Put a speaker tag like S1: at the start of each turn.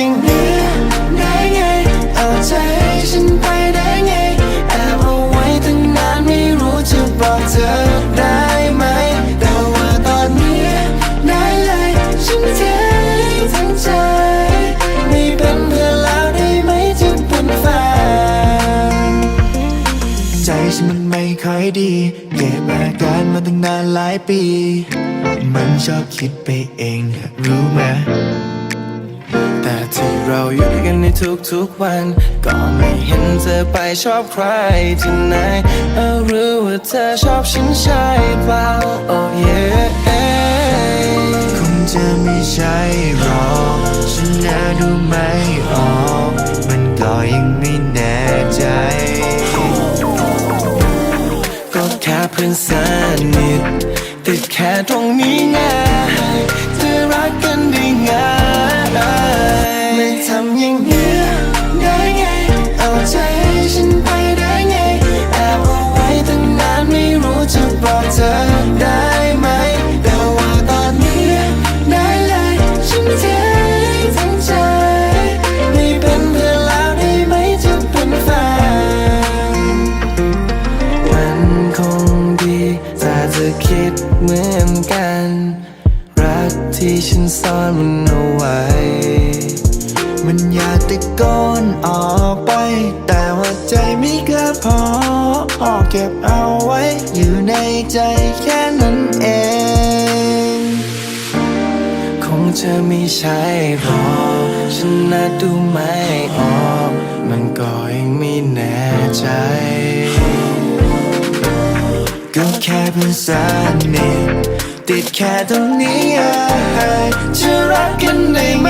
S1: อย่างนี้ได้ไง เอาใจฉันไปได้ไงแอบเอาไว้ตั้งนานไม่รู้จะบอกเธอได้ไหม แต่ว่าตอนนี้ได้เลยฉันเททั้งใจ ไม่เป็นเพื่อแล้วได้ไหมจะเป็นแฟน
S2: ใจฉันมันไม่ค่อยดี เก็บอาการมาตั้งนานหลายปี มันชอบคิดไปเองรู้ไหม
S1: แต่ที่เราอยู่ด้วยกันในทุกๆวัน ก็ไม่เห็นเธอไปชอบใครที่ไหนเออหรือว่าเธอชอบฉันใช่เปล่า oh yeah
S2: คงจะไม่ใช่หรอกฉันน่าดูไม่ออกมันก็ยังไม่แน่ใจ
S1: ก็แค่เพื่อนสนิทติดแค่ตรงนี้ไง กที่ฉันซ่อนมันเอาไว้
S2: มันอยากตะโกนออกไป แต่ว่าใจไม่กล้าพอออกเก็บเอาไว้ อยู่ในใจแค่นั้นเอง
S1: คงจะไม่ใช่หรอฉันน่าดูไม่ออก มันก็ยังไม่แน่ใจ
S2: ก็แค่เพื่อนสนิท ติดแค่ตรงนี้
S1: จะรักกันได้ไหม